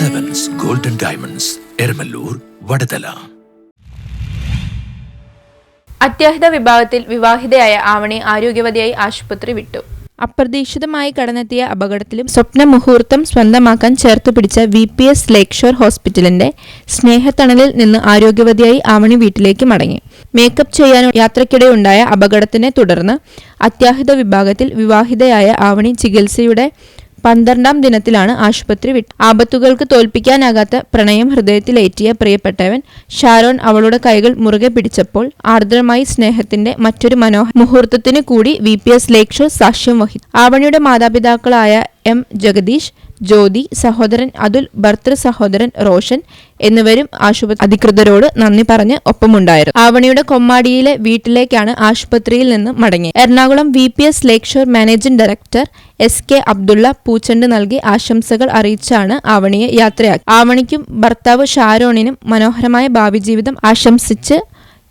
Diamonds Eramallur Vadathala അത്യാഹിത വിഭാഗത്തിൽ വിവാഹിതയായ ആവണി ആരോഗ്യവതിയായി ആശുപത്രി വിട്ടു. അപ്രതീക്ഷിതമായി കടന്നെത്തിയ അപകടത്തിലും സ്വപ്ന മുഹൂർത്തം സ്വന്തമാക്കാൻ ചേർത്ത് പിടിച്ച വി പി എസ് ലേക്ഷോർ ഹോസ്പിറ്റലിന്റെ സ്നേഹത്തണലിൽ നിന്ന് ആരോഗ്യവതിയായി ആവണി വീട്ടിലേക്ക് മടങ്ങി. മേക്കപ്പ് ചെയ്യാൻ യാത്രയ്ക്കിടെ ഉണ്ടായ അപകടത്തിനെ തുടർന്ന് അത്യാഹിത വിഭാഗത്തിൽ വിവാഹിതയായ ആവണി ചികിത്സയുടെ പന്ത്രണ്ടാം ദിനത്തിലാണ് ആശുപത്രി വിട്ട് ആപത്തുകൾക്ക് തോൽപ്പിക്കാനാകാത്ത പ്രണയം ഹൃദയത്തിലേറ്റിയ പ്രിയപ്പെട്ടവൻ ഷാരോൺ അവളുടെ കൈകൾ മുറുകെ പിടിച്ചപ്പോൾ ആർദ്രമായി സ്നേഹത്തിന്റെ മറ്റൊരു മനോഹര മുഹൂർത്തത്തിന് കൂടി V P S lakeshore സാക്ഷ്യം വഹിച്ചു. ആവണിയുടെ മാതാപിതാക്കളായ എം ജഗദീഷ് ജ്യോതി സഹോദരൻ അതുൽ ഭർത്തൃ സഹോദരൻ റോഷൻ എന്നിവരും ആശുപത്രി അധികൃതരോട് നന്ദി പറഞ്ഞ് ഒപ്പമുണ്ടായിരുന്നു. ആവണിയുടെ കൊമ്മാടിയിലെ വീട്ടിലേക്കാണ് ആശുപത്രിയിൽ നിന്ന് മടങ്ങിയത്. Ernakulam V P S lakeshore shore managing director S K Abdulla പൂച്ചണ്ട് നൽകി ആശംസകൾ അറിയിച്ചാണ് ആവണിയെ യാത്രയാക്കി. ആവണിക്കും ഭർത്താവ് ഷാരോണിനും മനോഹരമായ ഭാവി ജീവിതം ആശംസിച്ച്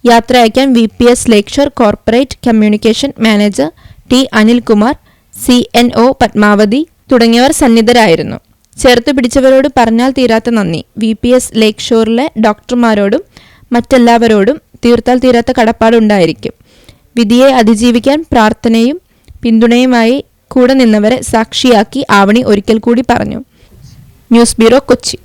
യാത്രയക്കാൻ V P S lakeshore shore corporate communication manager T Anilkumar C N O Padmavathi തുടങ്ങിയവർ സന്നിധരായിരുന്നു. ചേർത്ത് പിടിച്ചവരോട് പറഞ്ഞാൽ തീരാത്ത നന്ദി. വി. പി. എസ്. ലേക്ക് ഷോറിലെ ഡോക്ടർമാരോടും മറ്റെല്ലാവരോടും തീർത്താൽ തീരാത്ത കടപ്പാടുണ്ടായിരിക്കും. വിധിയെ അതിജീവിക്കാൻ പ്രാർത്ഥനയും പിന്തുണയുമായി കൂടെ നിന്നവരെ സാക്ഷിയാക്കി ആവണി ഒരിക്കൽ കൂടി പറഞ്ഞു. News bureau Kochi.